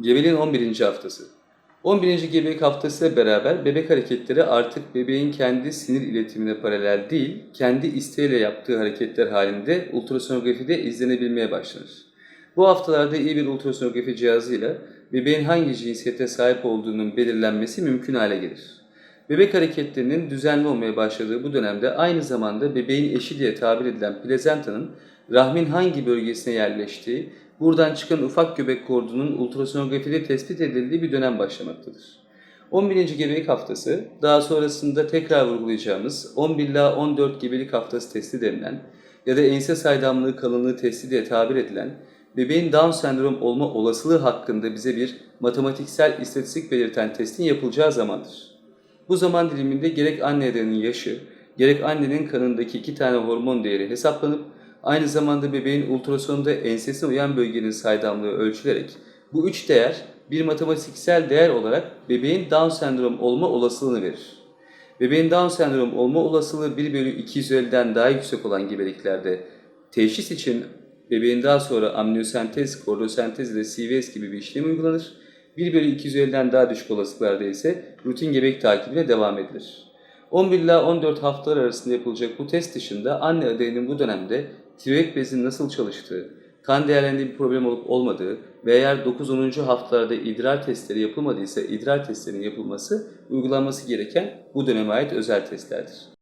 Gebeliğin 11. haftası. 11. gebelik haftasıyla beraber bebek hareketleri artık bebeğin kendi sinir iletimine paralel değil, kendi isteğiyle yaptığı hareketler halinde ultrasonografide izlenebilmeye başlanır. Bu haftalarda iyi bir ultrasonografi cihazıyla bebeğin hangi cinsiyete sahip olduğunun belirlenmesi mümkün hale gelir. Bebek hareketlerinin düzenli olmaya başladığı bu dönemde aynı zamanda bebeğin eşi diye tabir edilen plezantanın rahmin hangi bölgesine yerleştiği, buradan çıkan ufak göbek kordunun ultrasonografide tespit edildiği bir dönem başlamaktadır. 11. gebelik haftası, daha sonrasında tekrar vurgulayacağımız 11 ila 14 gebelik haftası testi denilen ya da ense saydamlığı kalınlığı testi diye tabir edilen bebeğin Down sendrom olma olasılığı hakkında bize bir matematiksel istatistik belirten testin yapılacağı zamandır. Bu zaman diliminde gerek anne adayının yaşı, gerek annenin kanındaki iki tane hormon değeri hesaplanıp aynı zamanda bebeğin ultrasonda ensesine uyan bölgenin saydamlığı ölçülerek bu üç değer bir matematiksel değer olarak bebeğin Down sendrom olma olasılığını verir. Bebeğin Down sendrom olma olasılığı 1 bölü 250'den daha yüksek olan gebeliklerde teşhis için bebeğin daha sonra amniyosentez, kordosentez ile CVS gibi bir işlem uygulanır. 1 bölü 250'den daha düşük olasılıklarda ise rutin gebek takibine devam edilir. 11 ila 14 haftalar arasında yapılacak bu test dışında anne adayının bu dönemde tiroid bezinin nasıl çalıştığı, kan değerlerinde bir problem olup olmadığı ve eğer 9-10. haftalarda idrar testleri yapılmadıysa idrar testlerinin yapılması uygulanması gereken bu döneme ait özel testlerdir.